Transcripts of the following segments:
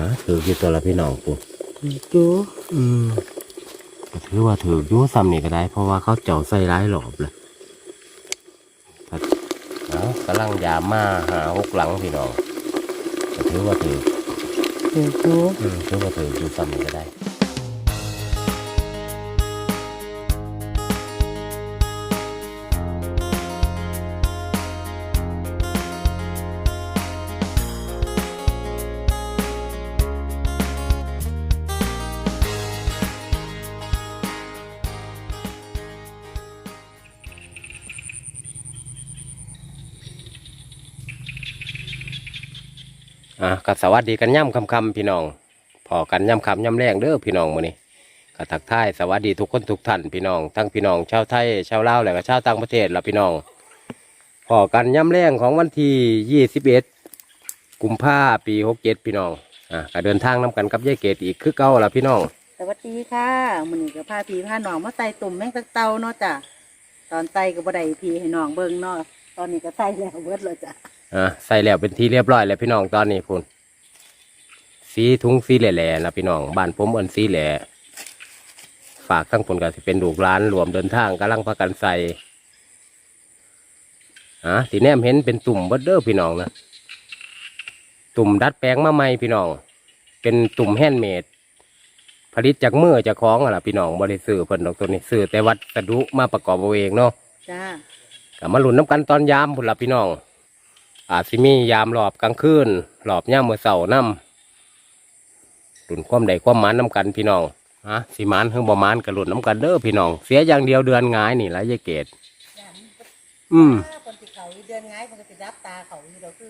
ฮะถือกี่ตัวละพี่น้องปูจูอืมก็ถือว่าถืออยุ่ซ้ำนี่ก็ได้ เพราะว่าเขาเจาะใส่ร้ายหลอบเลยถ้าเอากำลังยามมาหาหกหลังพี่น้องก็ถือว่าถือถือจูอืมถือว่าถืออยู่ซ้ำนี่ก็ได้ อะก็สวัสดีกันย่ำคำคำพี่น้องพอกันย่ำคำย่ำแรงเด้อพี่น้องมื้อนี้ก็ทักทายสวัสดีทุกคนทุกท่านพี่น้องทั้งพี่น้องชาวไทยชาวลาวและก็ชาวต่างประเทศละพี่น้องพอกันย่ำแรงของวันที่ยี่สิบเอ็ดกุมภาปีหกเจ็ดพี่น้องอะก็เดินทางนํกันกับยายเกดอีกคือเก่าละพี่น้องสวัสดีค่ะมื้อนี้ก็พาพี่พาน้องมาใส่ตุ่มแมงตะเตาเนาะจ้ะตอนใส่ก็บ่ได้พี่ให้น้องเบิ่งเนาะตอนนี้ก็ใส่แล้วเบิดแล้วจ้ะ อะใส่แล้วเป็นที่เรียบร้อยแล้วพี่น้องตอนนี้พุ่นสีทุงสีแหล่ๆนะพี่น้องบ้านผมเอินสีแหล่ฝากทั้งผลก็สิเป็นลูกร้านรวมเดินทางกำลังพากันใส่อะทีแนมเห็นเป็นตุ่มเบดเดอร์พี่น้องนะตุ่มดัดแปลงมาใหม่พี่น้อง เป็นตุ่มแฮนด์เมดผลิตจากมือจากของอะล่ะพี่น้องบริสื่อเพิ่นดอกตัวนี้ซื้อแต่วัสดุมาประกอบเอาเองเนาะจ้าก็มาหลุนน้ำกันตอนยามพุ่นละพี่น้อง อาจสิมียามหลอบกลางคืนหลอบย่ามมือเสาร์น้ำหลุนความใดความหมานน้ำกันพี่น้องฮะสิหมานเพิ่งบ่หมานกับหลุนน้ำกันเด้อพี่น้อง เสียอย่างเดียวเดือนหงายนี่ละยายเกดอืมคนที่เขาเดือนง่ายมันก็สิรับตาเขาอยู่ดอกคือ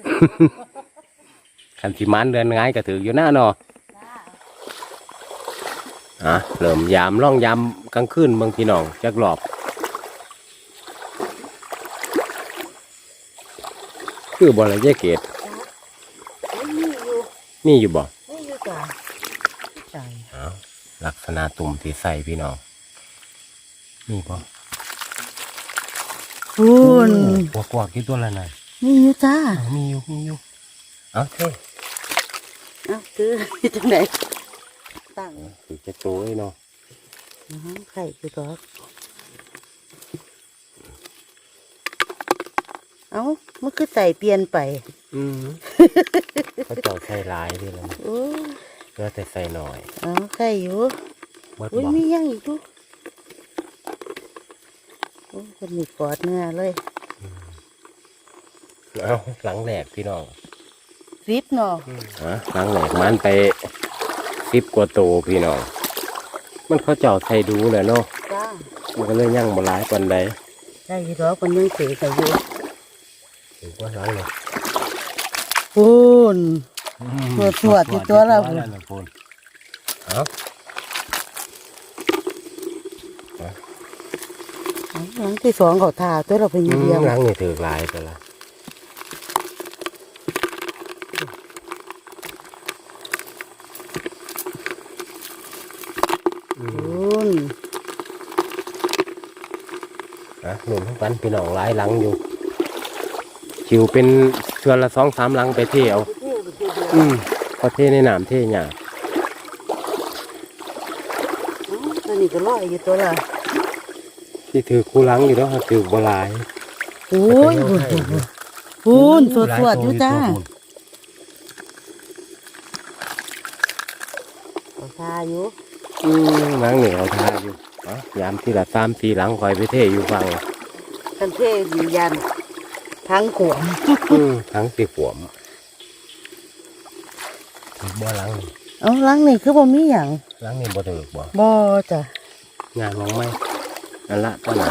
คันสิหมานเดือนหงายก็ถืออยู่หน้าเนาะจ้าอะเริ่มยามร่องยามกลางคืนเบางพี่น้องจักหลอบ คือบ่ละยายเกดจ้านี่อยู่นี่อยู่บ่นี่อยู่จ้ะใส่เอาลักษณะตุ่มที่ใส่พี่น้องนี่ปะคุณกวกวกที่ตัวละน่ะนี่อยู่จ้าเอามีอยู่มีอยู่เอาเท่เอ้าคือจังไดตั้งถือจะตัวไอ้เนาะอื้อหือไข่คือตั เอ้ามันคือใส่เปลี่ยนไป อืมเขาเจ้าใส่หลายดีแล้วโอ้เพื่อแต่ใส่หน่อยเอ้าไข่อยู่เบิดอุ้ยบอกมียังอีกดูโอ้คนนี้กอดเนื้อเลยเอาหลังแหลกพี่น้องซิปเนาะฮะหลังแหลกมันไปสิบกว่าตัวพี่น้อง มันเขาเจ้าใส่ดูแหละเนาะจ้ามันก็เลยยั่งบ่หลายปันใดได้อยี่ดอกคนยังเสียกันอยู่ ถือว่าหลังเลยปูนสวดสวดอยู่ตัวละสดอยู่ตัวละพูนเอาหลังที่สองเขาทาตัวเราเป็นอืมเดียวหลังนี่ถือหลายไปละปูน นะหนุนทั้งปันพี่น้องหลายหลังอยู่ คิวเป็นเชือนละสองสามหลังไปเที่ยวอืมพอเทในน้ำเทหยาตัวนี้ก็ลอยอยู่ตัวละที่ถือคู่หลังอยู่แล้วถือบ่หลายโอ้ยปูนสวดสวดอยู่จ้าเขาทาอยู่อืมหลังนี่เอาทาอยู่อ๋อยามที่ละสามสี่หลังคอยไปเทอยู่ฟังกันเทยืนยัน ทั้งขวมอืมทั้งสี่ขวมถือบ่หลังนี่เอาหลังนี่คือบ่มีหยังหลังนี่บ่ถือบ่บ่จ้ะงานมองไหมนั่นละต้นหนา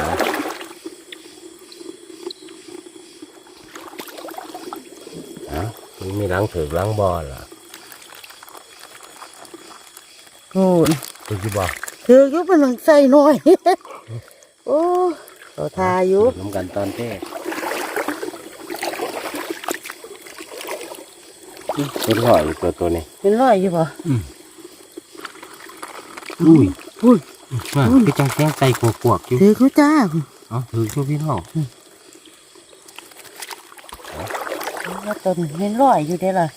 อ๋อมีหลังถือหลังบ่ล่ะปูนถือกี่บ่คืออยู่เป็นหลังใส่หน่อยโอ้เขาทาอยู่น้ำกันตอนเต้ เป็นหอยตัวตัวนี้เป็นรอยอยู่ป่ะอุ้ยอุ้ยพี่จังแจ้งใจกวกกวกอยู่ถือกูจ้าเอ๋อถือช่วยพี่น้องว่าตนเป็นรอยอยู่ได้อล่ะ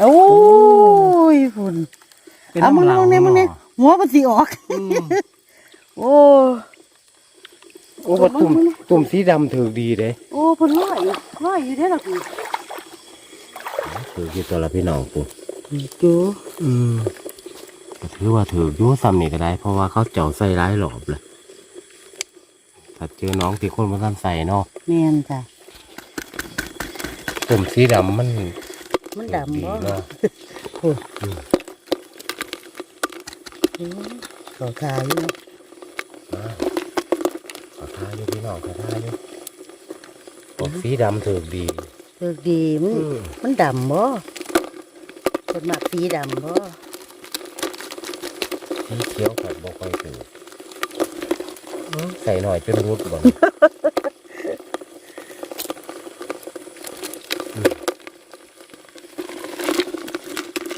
โอ้ยฝุ่นเอามึงมึงเนี่ยมึงเนี่ยหัวมันสีออกอืมโอ้โอ้ว่าตุ่มตุ่มสีดำถือดีเด้โอ้เพุ่นลอยอยู่ลอยอยู่ได้อล่ะพี่ ถือกี่ตัวละพี่น้องกูจูอืมก็ถือว่าถืออยุ่ซ้ำนี่ก็ได้ เพราะว่าเขาเจ้าใส่ร้ายหลอบเลยถ้าเจอน้องที่คนมาท่านใส่เนาะแม่นจ้ะตุ่มสีดำมัน มันดำบ่เนาะโอ้เขาขายอยู่มาขอทาอยู่พี่น้องขอทาอยู่ตุ่มสีดำถือดี เลิกดีมันอืมมันดำบ่คนมักสีดำบ่สีเขียวกับบ่ค่อยถืออื้อใส่หน่อยจนรุดบ่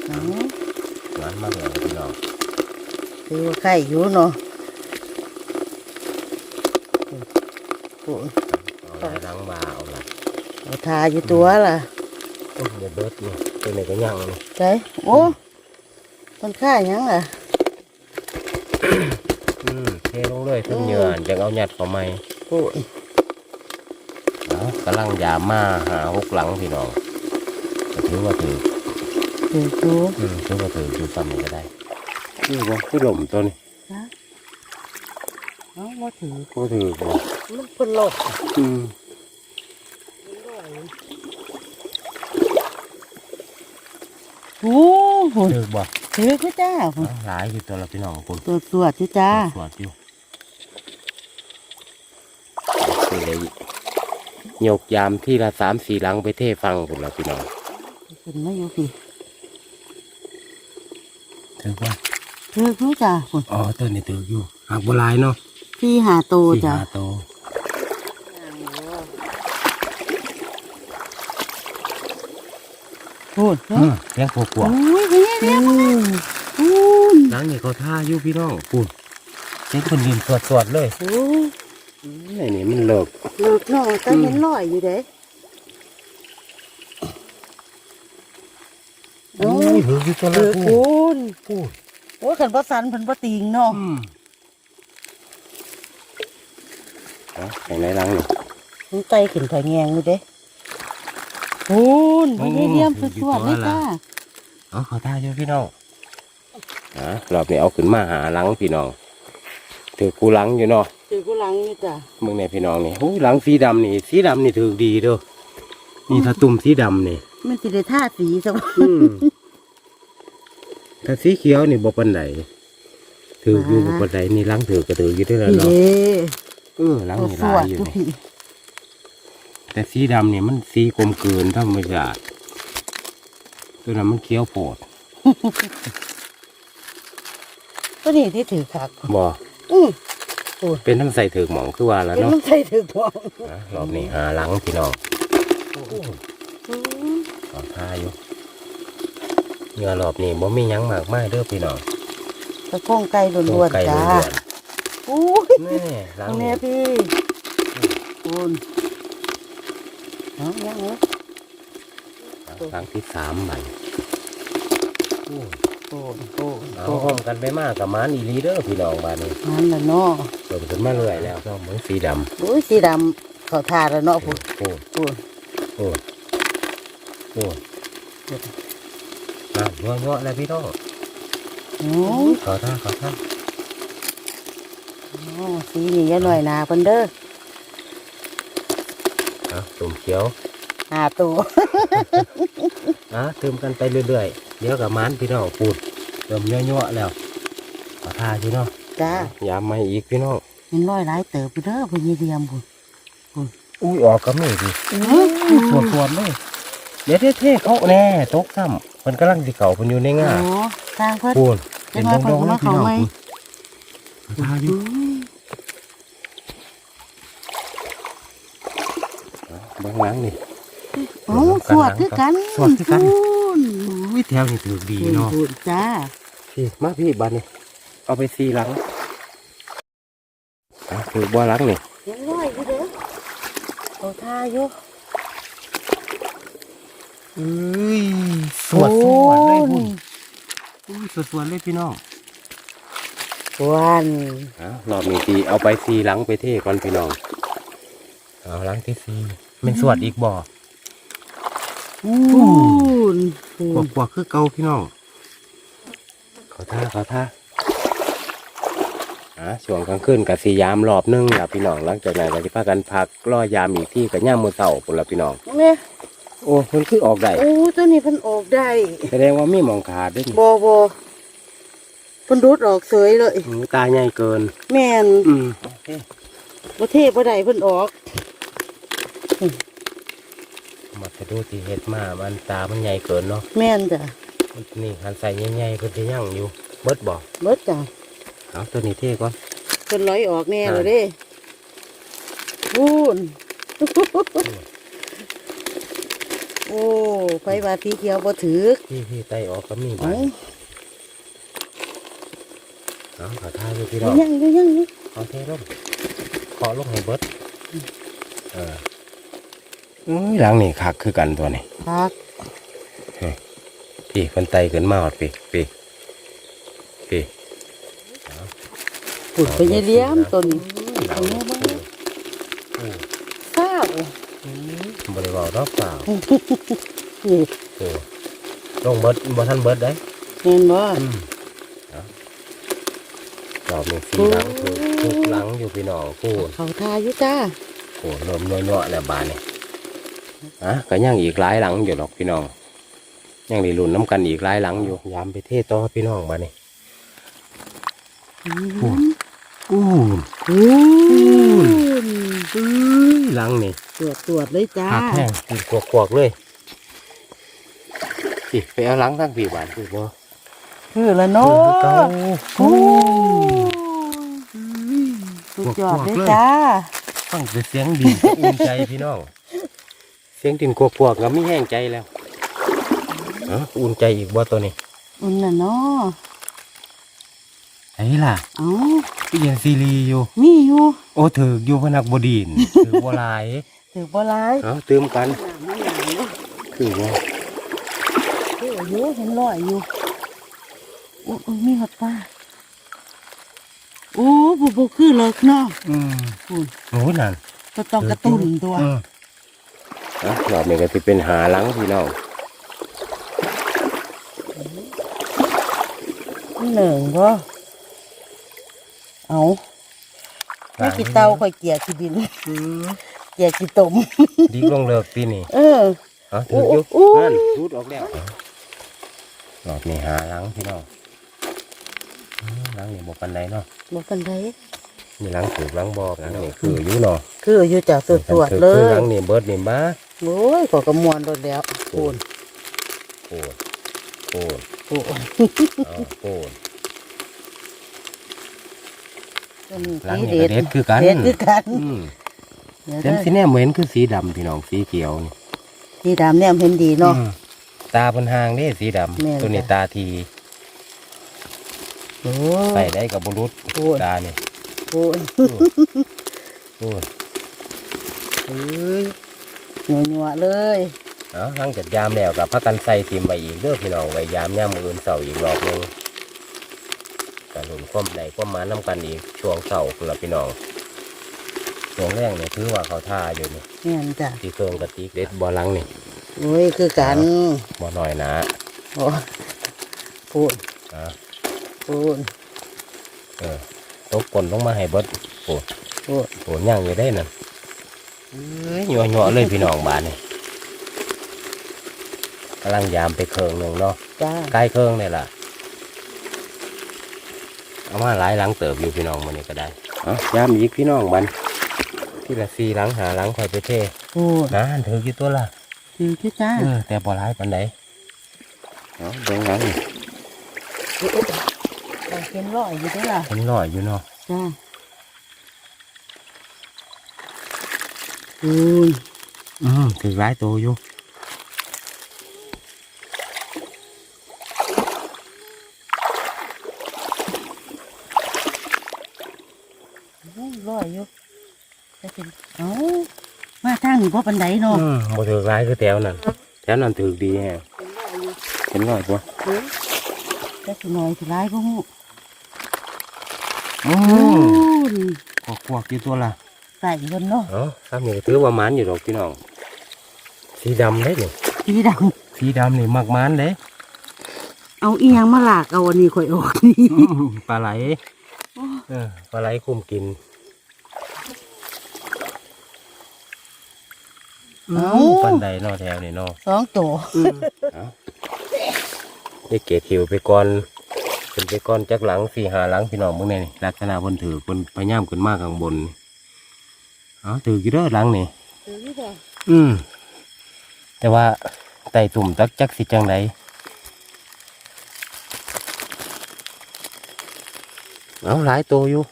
เอ้าร้านมาเลยพี่น้องคือว่าไข่อยู่เนาะโอ้ยเอาล้างมาเอาละเอา ทาอยู่ตัวล่ะโอ้ยอย่าเบิดนี่ตัวไหนก็ยังนี่ใช่โอ้ต้นข้าหยังล่ะอืมเทลงเลยทั้งเหยื่อจังเอาหยัดเข้าไม่โอ้ยเอากำลังยามมาหาหกหลังพี่น้องก็ถือว่าถือถือจูอืมถือว่าถืออยู่ซ้ำนี่ก็ได้นี่บ่คือหล่มตัวนี้นะเอ้าบ่ถือก็ถือบ่มันเพิ่นโลกอืม โอ้โหถือบ่ถือคือจ้าเอาหลายอยู่ตัวละพี่น้องคุณตัวสวดๆอยู่จ้าสวดอยู่คือเลยยกยามที่ละสามสี่หลังไปเทฟังคุณละพี่น้องขึ้นมาอยู่พี่ถือว่าถือคือจ้าพุ่นอ๋อตัวนี้ถืออยู่หากบหลายเนาะพี่หาโตสี่จ้าห้าโต พูดอืมเลี้ยงพวกกวางโอ้ยเฮ้ยเลี้ยงมาแล้วพูนหลังนี่เขาท่าอยู่พี่น้องปุ่นเจ๊คนยืนสวดสวดๆเลยโอ้ยไอ้นี่มันเลิกเลิกน้องก็เห็นลอยอยู่เด้โอ้ยถืออยู่ตัวเอละอพูพูนพูนโอ้ยขันบ่สันเพิ่นบ่ติงเนาะอืมเอาไปไหนหลังนี่มันไตขึ้นถอยแงงอยู่เด้พู นเฮ้ยเลี้ยงสวดๆเลยจ้าเอาเขาท่าอยู่พี่น้องอะรอบนี้เอาขึ้นมาหาหลังพี่น้องถือกูหลังอยู่เนาะถือกูหลังอยู่จ้ามึงเนี่ยพี่น้องนี่โอ้ยหลังสีดำนี่ สีดำนี่ถือดีเด้อนี่ถ้าตุ่มสีดำนี่ มันสิได้ท่าสีซะบ่อืมถ้าสีเขียวนี่บ่ปันไดถืออยู่บ่ปันไดนี่หลังถือกระถืออยู่ด้วยแล้วนี่เนาะเด้เออหลังเอานี่สลาวยดอยู่ทุกนี่ที แต่สีดำนี่มันสีกลมเกินธรรมชาติตัวนั้นมันเขียวโปดตัวนี้ที่ถือคักบ่อือเป็นทั้งใส่ถือหมองคือว่าแล้วเป็นเนาะมันใส่ถือทองอะรอบนี้หาหลังพี่น้องอืมขอทาอยู่เหงื่อรอบนี้บ่มีหยังมากมายเด้อพี่น้องตะโคงไก่ล้วนไก่ๆจ้าล้วนอู้ยๆแม่หลังตรงนี้นี้พี่คุณเอา ยังเลยหลังที่สามใบโอ้โอ้โอ้เอาห้อมกันไปมากกับมันอีหลีเด้อพี่น้องบ้านนี้นั่นแหละเนาะเติมขึ้นมาเรื่อยแล้วก็เหมือนสีดำอุ้ยสีดำเขาทาแล้วเนาะโอ้พุ่นโหพุ่นโอ้โหโอ้น้ำเงาะๆเลยพี่น้องโอ้ยขอท่าขอท่าโอ้สีนี่อยาหน่อยหนาเพิ่นเด้อ อะตุ่มเขียวหาตัวอะเติมกันไปเรื่อยๆ เดี๋ยวกับมันพี่น้องปูดเติมเงาะๆแล้วขอท่าพี่น้องจ้ายามมาอีกพี่น้องเห็นรอยหลายเติบอยู่เด้อเพิ่นยีเดียมพุ่นอุ้ยออกก็ไม่ดิอื้อสวนสวนๆเลยเดี๋ยวเท่ๆเขาแน่ตกซ้ำมันกำลังสิเก่ามันอยู่ในโอ้ง่าทางเพิ่นปูนเดี๋ยวมาเพิ่นก็มาเข้าไหมขอท่าอยู่ อุ้ย บาง หลังนี่โอ้สวดคือกันสวดคือกันพุ่นอุ้ยแถวนี่ถือดีเนาะพุ่นจ้าพี่มาพี่บันนี่เอาไปสี่หลังอะถือบัวหลังนี่เห็นรอยอยู่เด้อเขาทาอยู่เอ้ยสวดสวดเลยโอ้พุ่นนี่อุ้ยสวดสวดเลยพี่น้องวันอะรอบนี้ทีเอาไปซีหลังไปเทก่อนพี่น้อง เอาหลังที่ซี เป็นสวดอีกบ่พูนพูกวนกว่าคือเก่าพี่น้องขอท่าขอท่าอะช่วงกลางคืนกับสียามรอบหนึงล่ะพี่น้องหลังจากนั้นก็จะพากันพักรอยามอีกที่กับย่ามมือเต่าปุ่นละพี่น้องเนี่ยโอ้มันคือออกได้โอ้ตัวนี้เพิ่นออกได้แสดงว่ามีหมองขาดด้วยนี่บอบอเพิ่นรุดออกเสยเลยอืมตาใหญ่เกิน แม่นอืมโอเคประเทศบ่ได้เพิ่นออก มาจะดูที่เห็ดมามันตามันใหญ่เกินเนาะแม่นจ้ะมันนี่หันใส่ใหญ่ๆเพิ่นจะยั่งอยู่เบิดบ่เบิดจ้ะเอาตัวนี้เท่ก่อนเพิ่นร้อยออกแน่อ่าเลยเด้พูนโอ้ไฟว่าสีเขียวบ่ถือพี่พี่ไตออกก็มีเอ้าเอาขอท่าอยู่พี่อน้ยัองงยังอยู่ยังอยู่เอาเทลงขอลงให้เบิดเออ อุ้ยหลังนี่คักคือกันตัวนี้พักพี่คนไตขึ้นมาหอดพี่พี่พี่ปุ่นไปยายเลี้ยมต้นหลังนี่ข้าวบริวารรอบเปล่านี่โอ้ลงเบิดบ่ทันเบิดได้เห็นบ่รอบนี้สีหลังคือทุกหลังอยู่พี่น้องพูดเขาทาอยู่จ้าโอ้เริ่มน้อยๆแล้วบานนี่ อะก็ยังอีกหลายหลังอยู่หรอกพี่น้องยังได้ลุ้นน้ำกันอีกหลายหลังอยู่ ยามไปเทต่อพี่น้องบานนี่อืมอู้อืมอื้อหลังนี่ตรวจตรวจเลยจ้าหักแห้งกินกวกๆเลยสิไปเอาหลังทั้งพี่บานคือบ่คือละเนาะเก่าโอ้สุดยอดเลยจ้าฟังแต่เสียงดินก็อุ่นใจพี่น้อง เสียงดินกวกๆก็มีแห้งใจแล้วเอ้าอุ่นใจอีกบ่ตัวนี้ อุ่นละเนาะไอ้ล่ะเอ้าพี่ยังซีรีอยู่ มีอยู่ โอ้ถือกอยู่พนักบดินถือบ่หลายถือบ่ร้ายเอาเติมกันน้ำมันหนาวเนาะคือว่าเอออยู่เห็นลอยอยู่โอ้โอ้มีหอดปลาโอ้บุบคือเลิกเนาะอืมคุณโอ้นั่นก็ต้องกระตุ้นตัว อืมอะรอบนี้ก็สิเป็นหาหลังพี่น้องหนึ่งบ่เอาไม่กี่เตาค่อยเกลี่ยขี้ดินอืมเกลี่ยขี้ต้มดีลงเลิกปีนี่เออเอาถืออยู่โอ้โอ้นั่นรูดออกแล้วรอบนี้หาหลังพี่น้องอืมหลังนี่บ่ปันใดเนาะบอกกันได้มีหลังถือหลังบอกหลังนี่คืออยู่เนาะคืออยู่จากตรวจตรวจเลคือยหลังนี่เบิดนี่มา โอ้ยขอกระมวลรถแล้วคุณโอ้โอ้โอ้ยเอาโอ้ตัวนี้หลังสีนี่ก็เด็ดคือกันเด็ดคือกันอืมเดี๋ยวแต่เด้อสีแนมเห็นคือสีดำพี่น้องสีเขียวนี่สีดำเนี่ยเห็นดีเนาะอืมตาเป็นหางเด้สีดแม่นำตัวนี้จ้ะตาทีโอ้ใส่ได้กับบุรุษโอ้ยตาเนี่ยโอ้ยโอ้ยเอ้ยห นัวหนัวๆเลยเอาหลังจากยามแล้วกับพักกันใส่ทิมไปอีกเด้อพี่น้องไว้ยามย่ามมืออื่นเสาร์อีกรอบหนึงกันหลุมความใดความมาน้ำกันอีกช่วงเสาร์คุณละพี่น้องช่วงแรกเนี่ยถือว่าเขาท่าอยู่นี่แม่นจ้ะที่เครื่องกระติกเด็ดบ่อหลังนี่โอ้ยคือกันบ่หน่อยนะโอ้พูดอ่าพูดเออตกปนลงมาให้เบิดโอ้พูดโหย่างอยู่ได้นั่น เอ้ยหยั่วๆเลยพี่น้องบ้านนี่กำลังยามไปเครื่องหนึ่งเนาะจ้าใกล้เครื่องนี่ล่ะเอามาหลายหลังเติบอยู่พี่น้องมันนี่ก็ได้เอายามอีกพี่น้องบันที่ละสี่หลังหาหลังคอยไปเทพูดนะถือกี่ตัวละคือคือจ้าเออแต่บ่หลายปันใดเอาเบิ่งหลังนี่เราเป็นร้อยอยู่เด้อล่ะเห็นหน่อยอยู่เนาะจ้า พูดอืมถือหลายตัวอยู่ร้อยอยู่จะเป็นเอ้ามาทางนี้พ่ปันไดเนาะ อืมบ่ถือหลายคือแถวนั้นแถวนั้นถือดีแฮะเป็นร้อยอยู่เห็นหน่อยปะเฮ้ยแต่สิน้อยสิร้ายพ่อฮู้อือืมมขอกวกอยู่ตัวละใส่เพิ่นเนาะเอ๋อถ้ามีถือว่ามันอยู่ดอกพี่น้อง สีดำเลยนี่สีดำสีดำนี่มากมันเลยเอาอีหยังมาลากเอาอันนี้ข่อยออกนี่ปลาไหลเออปลาไหลคุมกิน เอ้าปันใดเนอแถวนี่เนอสองตัวเอาได้เกตหิวไปก่อนขึ้นไปก่อนจากหลังสี่หาหลังพี่น้องเมื่อไงนี่ลักษณะบนถือบนพยายามขึ้นมากข้างบนเอาถือกี่เด้อหลังนี่อืมแต่ว่าไต่ตุ่มตักจักสิจังไดเอาหลายตัวอยู่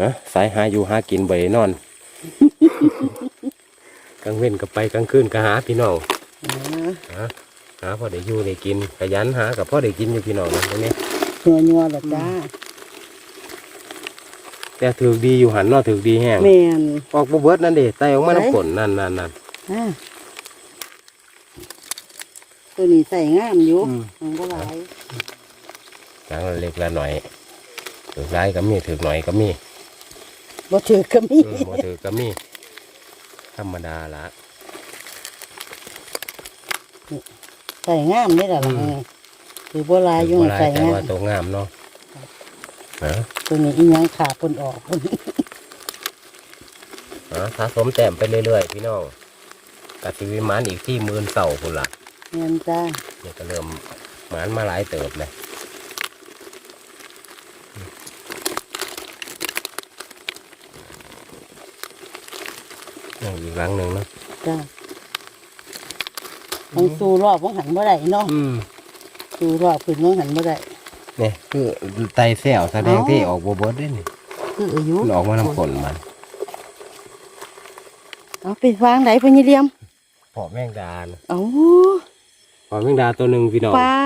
ฮะสายหาอยู่หากินใบนอนกลางเว้นก็ไปกลางคืนก็หาพี่น้องหาหาพอได้อยู่ได้กินขยันหากับพ่อได้กินอยู่พี่น้องนะตรงนี้นัวนัวๆแบบจ้า แต่ถือดีอยู่หันเนอถือดีแห้งแม่นออกบ่เบิดนั่นเด้ไต่ออกมาไหนน้ำฝนนั่นนั่นนั่น อ่าตัวนี้ใส่งามอยู่อืม มันก็หลายหลังละเล็กละหน่อยถือร้ายก็มีถือหน่อยก็มีบ่ถือก็มี อืมบ่ถือก็มีธรรมดาละ ใส่งามนี่แหละอืล่ะมถือบ่หลายอยู่บ่หลายใส่แต่งามว่าตัวงามเนาะ ฮะตัวนี้อีหยังขาเพิ่นออกเพิ่นฮะสะสมแต้มไปเรื่อยๆพี่น้องกสิวิมานอีกที่หมื่นเสาพุ่นละแม่นจ้าเนี่ยก็เริ่มหมานมาหลายเติบเลยนี่อีกหลังหนึ่งเนาะจ้าต้องสู้รอบของหันบ่ได้เนาะอืมสู้รอบขึ้นของหันบ่ได้เนี่ยคือไตเสี่ยวแสดงที่ออกบวเบิดด้วยนี่คืออายุมันออกมาน้ำฝนมันเอาไปวางไหนพญเลียมพอแมงดานะเอาพอแมงดาตัวหนึ่งพี่น้องปา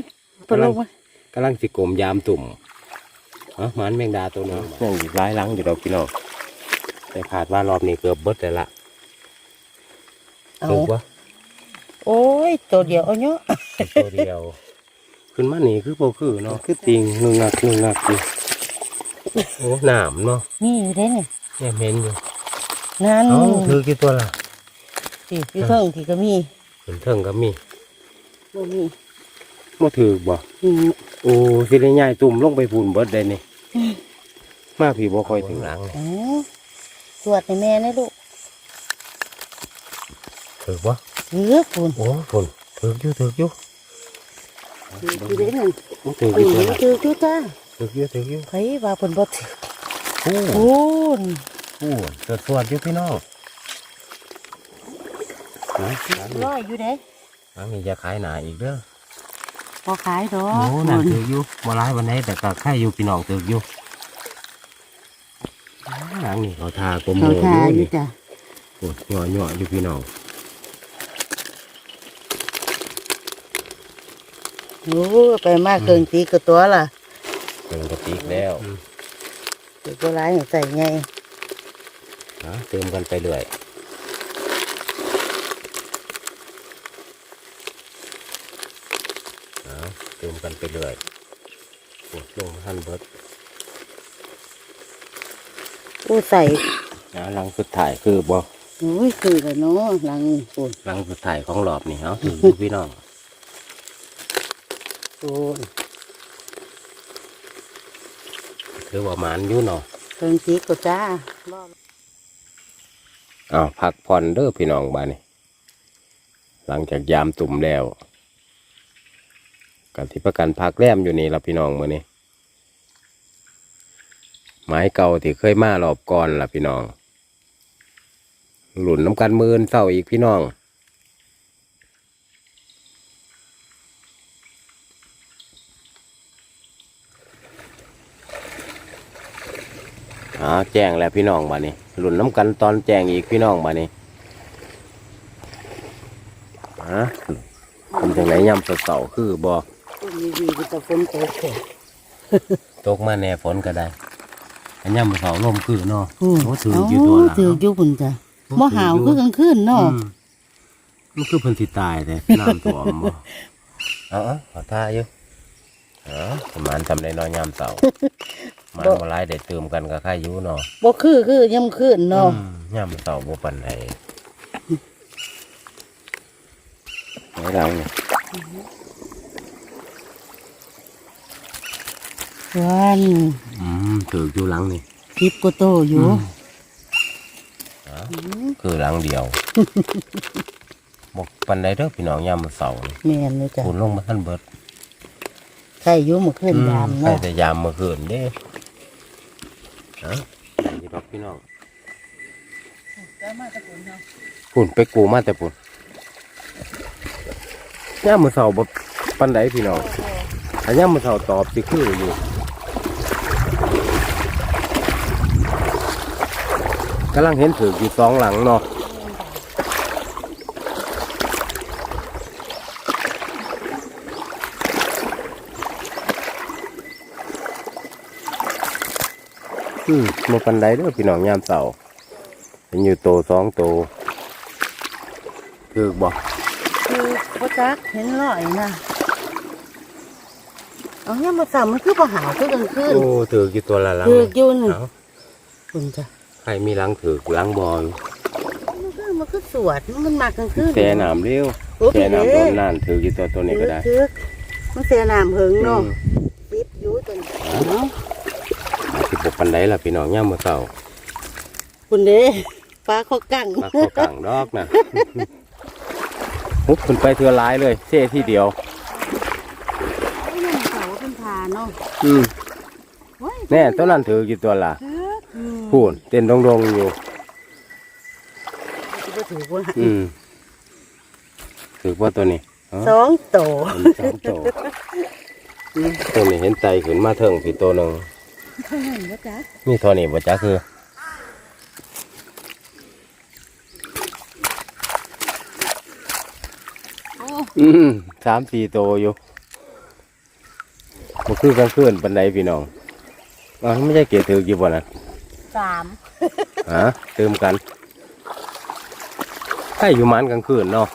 ดปลงมากำลังสิกลมยามตุ่มฮะหมันแมงดาตัวหนึงยังอีกหลายหลังอยู่ดอกพี่น้องแต่ขาดว่ารอบนี้เกือบเบิดเลยละเอาถูกปะโอ้ยตัวเดียวเอาเนาะตัวเดียว ขึ้นมานี่คือโปคือเนาะคือติงงึงงักงึงงักอยู่โอ้หนามเนาะนี่อยู่เด้นี่เนี่ยเหม็นอยู่นั่นเอ้าถือกี่ตัวละสิอยู่เทิงที่ก็มีขึ้นเทิงก็มีบ่มีบ่ถือบ่อืมโอ้สิได้ย้ายตุ่มลงไปพูนเบิดได้นี่มาพี่บ่ค่อยถึงหลังเลยอ๋อตรวจให้แม่นะลูกถือบ่เลือกคุณโอ้ฝนถืออยู่ถืออยู่ อยู่เด้นั่นมันถือเอกี่ตัวอละคือคือจ้าถืออยู่ถืออยู่ไผว่าเพิ่นบ่ถือโอ้โอ้นโหสวดสวดอยู่พี่น้องนะหลังร้อยอยู่เด้หลังนี้จะขายหนาอีกเด้อบ่ขายดอกโอ้น่าถืออยู่บ่ร้ายวันไหนแต่ก็ค่ายอยู่พี่น้องถืออยู่หลังนี้เขาทากลมโมเขาอทาอยู่นี่จ้ะโอ้หย่อหย่ออยู่พี่น้อง โอ้ไปมากเกินตีกับตัวล่ะเป็นกระติกแล้วถือบ่หลายให้ใส่ไงนะเติมกันไปเรื่อยเอาเติมกันไปเรื่อยโอ้ลงหันเบิดโอ้ใส่นะหลังสุดท้ายคือบ่โอ้ยคือแล้วเนาะหลังนี่คุณหลังสุดท้ายของรอบนี่เอาถืออยู่พี่น้อง โอ้ยคือว่าหมานอยู่เนาะเกินตีกับจ้าอ้าวพักผ่อนเด้อพี่น้องบ้านนี้หลังจากยามตุ่มแล้วกันที่ประกันพักแรมอยู่นี่ละพี่น้องมื้อนี้ไม้เก่าที่เคยมารอบก่อนล่ะพี่น้อง หลุนน้ำกันมือนเศร้าอีกพี่น้อง อ่าแจ้งแล้วพี่น้องบ้านี้หลุนน้ำกันตอนแจ้งอีกพี่น้องบ้านี้ฮะทำจังไหนย่ำสดเต่าคือบอกต้นดีๆจะฝนตกแค่ตกมาแน่ฝนก็ได้อันย่ำเสาลมคือเนาะอืมโอ้ถืออยู่ตัวละถืออยู่พุ่นจ้ะบ่หาวคือกลางคืนเนาะอืมมันคือเพิ่นสิตายเลยน้ำท่วมบ่เอ๋อขอท่าอยู่ เอ๋อประมาณทำในนอนยามเสาร์มันบ่หลายได้เติมกันก็ค่ายอยู่เนาะบ่คือคือย่ำขึ้นเนาะอืมยามเสาร์บ่ปานใดไหนหลังนี่วันอืมถืออยู่หลังนี่คิดก็โตอยู่อ๋อคือหลังเดียวบอกปันไดเด้อพี่น้องยามมื้อเสาร์นี่แม่นเลยจ้ะฝนลงมาท่านเบิด ใครอยู่เมื่อคืนยามใครเนาะแต่ยามเมื่อคืนเด้ฮะนี่ดอกพี่น้องปุ่นไปกูมาแต่ปุ่นยามมื้อเสาร์บ่ปันไดพี่น้องถ้ายามมื้อเสาร์ตอบสิคืออยู่กำลังเห็นถืออยู่สองหลังเนาะ อืมมาปันไดเด้อพี่น้องยามเสาร์เห็นอยู่โตสองโตคือบอกคือบ่จักเห็นลอยนะเอาเนี่ยมาสั่มันคือบ่หาวคือกันคืนโอ้ถืออยู่ตัวละหลังคืออยู่นี่เอ้าคุณจ้ะใครมีหลังถือหลังบอลมันคือมันคือสวดมันมากลางคืนแช่น้ำเร็วโอ้แช่พี่น้ำเด้โดนนั่นถืออยู่ตัวตัวนี้ก็ได้ถือมันเสียน้ำหึงเนาะอืมปิดอยู่ตัวนี้เนาะสิ บกปันไดล่ะพี่น้องย่ามมื้อเสาร์คุณเด้ฟ้าเขากังมาเข้ากลางดอกนะฮุบขึ้นไปเทือร้ายเลยเท่ที่เดียวเนี่ยเสาเป็นทาเนาะอืมโอ้ยแน่ตัวนั้นถืออยู่ตัวละถืออืมพูนเต้นดงๆอยู่สิบ่ถือว่าอืมถือว่าตัวนี้อ๋อสองโตเห็นสองตัวตัวนี้เห็นไตขึ้นมาเถิงพี่ตัวหนึ่งเห็น บ่จ๊ะนี่ตัวนี้บ่จ้าคืออ้อืมสามสี่ตัวอยู่มันคือกลางคืนปันไดพี่น้องอ๋อไม่ใช่เกียรถือกี่บ่นะสามฮะเติมกันใช่อยู่มันกลางคืนเนาะ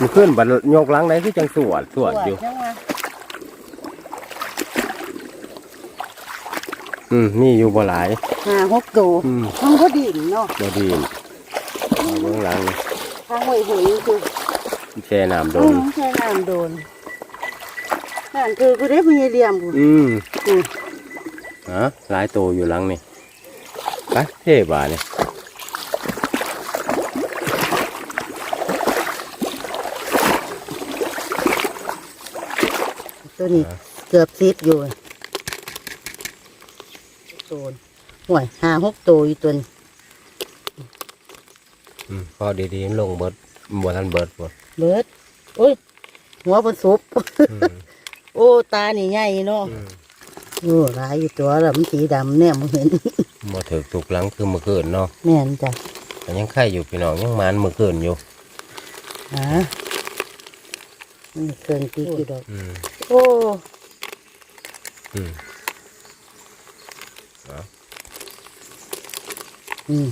มันคืนขึ้นบัดโยกหลังไหนคือจังสวดสวดอยู่ จังว่า อืมมีอยู่บ่หลายห้าหกโตอืมมันก็ดิ่งเนาะบ่ดีนเอาเบื้องหลังนี่ทางหวยหวยคือแช่น้ำโดโดนนใช่น้ำโดนนั่นคือกูได้พยายามกูอืมอืมฮะหลายตัวอยู่หลังนี่ไปเท่บ่านี่ตัวนี้เกือบซิดอยู่ โดนห่วยห้าหกโตอยู่ตัวนี้อืมพอดีๆมันลงเบิดบ่ทันเบิดบ่เบิดโอ้ยหัวบนซุปอืมโอ้ตานี่ใหญ่เนาะอืมโอ้หลายอยู่ตัวแล้วมันสีดำแน่มึงเห็น บ่ถึกทุกหลังคือเมื่อคืนเนาะแม่นจ้ะแต่ยังไข่อยู่พี่น้องยังมันเมื่อคืนอยู่ ฮะนี่เครื่องติ๊กอยู่ดอก อืมโอ้อืม อืม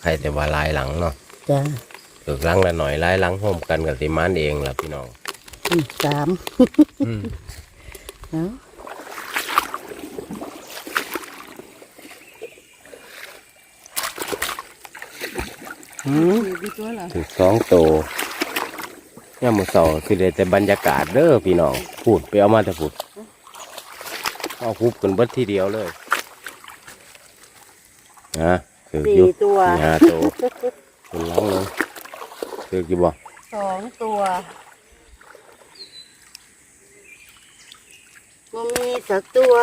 ไข่แต่ว่าหลายหลังเนาะจ้ะถึกหลังละหน่อยหลายหลังโฮมกันกับสิมันเองล่ะพี่น้องอืมสามอืมเนาะอืมมีตัวเหรอถึงสองโตย่ามมือเสาสิเลยแต่บรรยากาศเด้อพี่น้องพูดไปเอามาแต่พูดเอาคุบกันเบิดทีเดียวเลย นะถือสี่อยู่ตัวสี่ห้าโตเป็นหลังเลยถือกี่บ่สองตัวมันมีสักตัว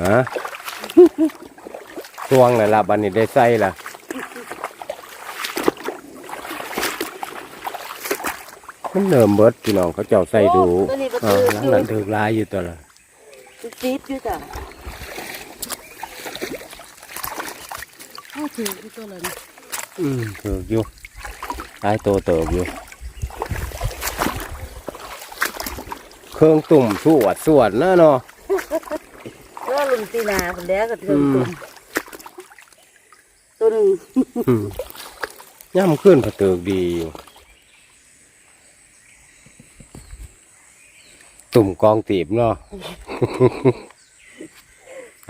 ฮะตวงน่ะล่ะบันนี้ได้ใส่ล่ะมันเริ่มเบิดพี่น้องเขาเจ้าใส่ดูโอ้ตัวนี้ประอ่าตูหลังนั้นถือลายอยู่ตัวละติดอยู่จ้ะเอา ถือตัวเลยอืมถืออยู่ลายโตเติบอยู่ เครื่องตุ่มสวดสวดนะเนาะก็ลุงตีนาคนแรกก็เทิงอืมตุ่มตัวหนึ่งอืมย่ำขึ้นผะเตือดีอยู่ตุ่มกองตีบเนาะ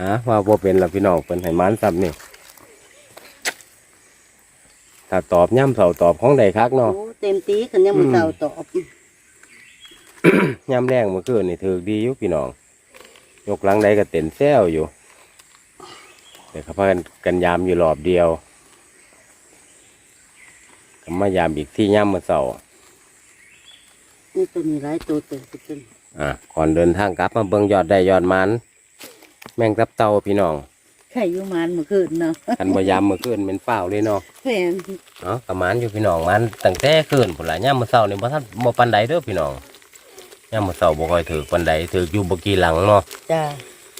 ฮะว่าบ่เป็นละพี่น้องเป็นให้มันซ้ำนี่ ถ้าตอบย่ำเสาตอบของใดคักโอ้เนาะเต็มตีคันยังมือเต่าตอบย่ำแรงเมื่อคืนนี่ถือดีอยู่พี่น้อง ยกหลังใดก็เต็นแซวอยู่แต่เขาพากันกันยามอยู่รอบเดียวก็มายามอีกที่ย่ำเมื่อเสาร์นี่ตัวนี้หลายตัวเติบไปจนอะก่อนเดินทางกลับมาเบิ่งยอดได้ยอดมัน แมงตับเต่าพี่น้อง ไข่อยุมันเมื่อคืนเนาะคันมายามเมื่อคืนเป็นฝ้าวเลยเนาะแฟนเนาะกับมันอยู่พี่น้องมันตั้งแต่คืนพุ่นละย่ามมื้อเช้านี่บ่ทันบ่ปานใดเด้อพี่น้องย่ามมื้อเช้าบ่ค่อยถือปานใดถืออยู่บ่กี่หลังเนาะจ้า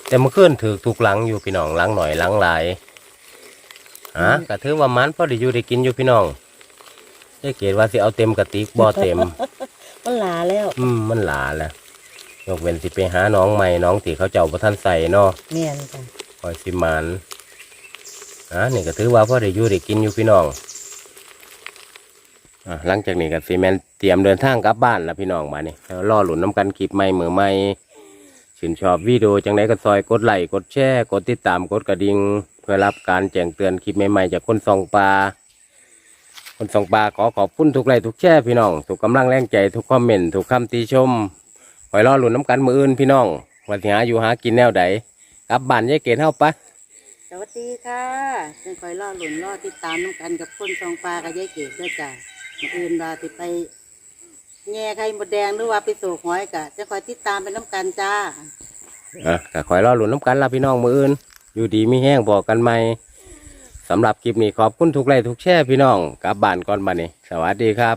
แต่เมื่อคืนถือทุกหลังอยู่พี่น้องหลังหน่อยหลังหลายฮะก็ถือว่ามันพอได้อยู่ได้กินอยู่พี่น้องได้เกดว่าสิเอาเต็มกระติกบ่เต็ม มันหลาแล้ว อืมมันหลาแล้วยกเว้นสิไปหาน้องใหม่น้องที่เขาเจ้าบ่ทันใส่เนาะเนียนจ้ะ คอยสิมันอะนี่ก็ถือว่าพ่อได้อยู่ได้กินอยู่พี่น้องอะหลังจากนี้ก็ซีแมนเตรียมเดินทางกลับบ้านแล้วพี่น้องมาเนี่แล้วรอหลุนน้ำกันคลิปใหม่เหมือใหม่ชื่นชอบวิดีโอจังไดก็ซอยกดไลค์กดแชร์กดติดตามกดกระดิ่งเพื่อรับการแจ้งเตือนคลิปใหม่ๆจากคนส่องปลาคนส่องปลาขอขอบคุณทุกไลค์ทุกแชร์พี่น้องทุกกำลังแรงใจทุกคอมเมนต์ทุกคำติชมคอยรอหลุนน้ำกันมืออื่นพี่น้องวันที่หาอยู่หากินแนวใด กลับบ้านยายเกศเฮาปะสวัสดีค่ะจังคอยรอหลุนรอติดตามน้ำกันกับคนซองปลากับยายเกดด้วยจ้ะมื้ออื่นว่าติไปแง่ไข่มดแดงหรือว่าไปสูกหอยกะจะคอยติดตามไปน้ำกันจ้า อะก็ขอยรอหลุนน้ำกันละพี่น้องมืออื่น อยู่ดีมีแห้งบอกกันไหมสำหรับคลิปนี้ขอบคุณทุกไลค์ทุกแชร์พี่น้องกลับบ้านก่อนบัดนี้ สวัสดีครับ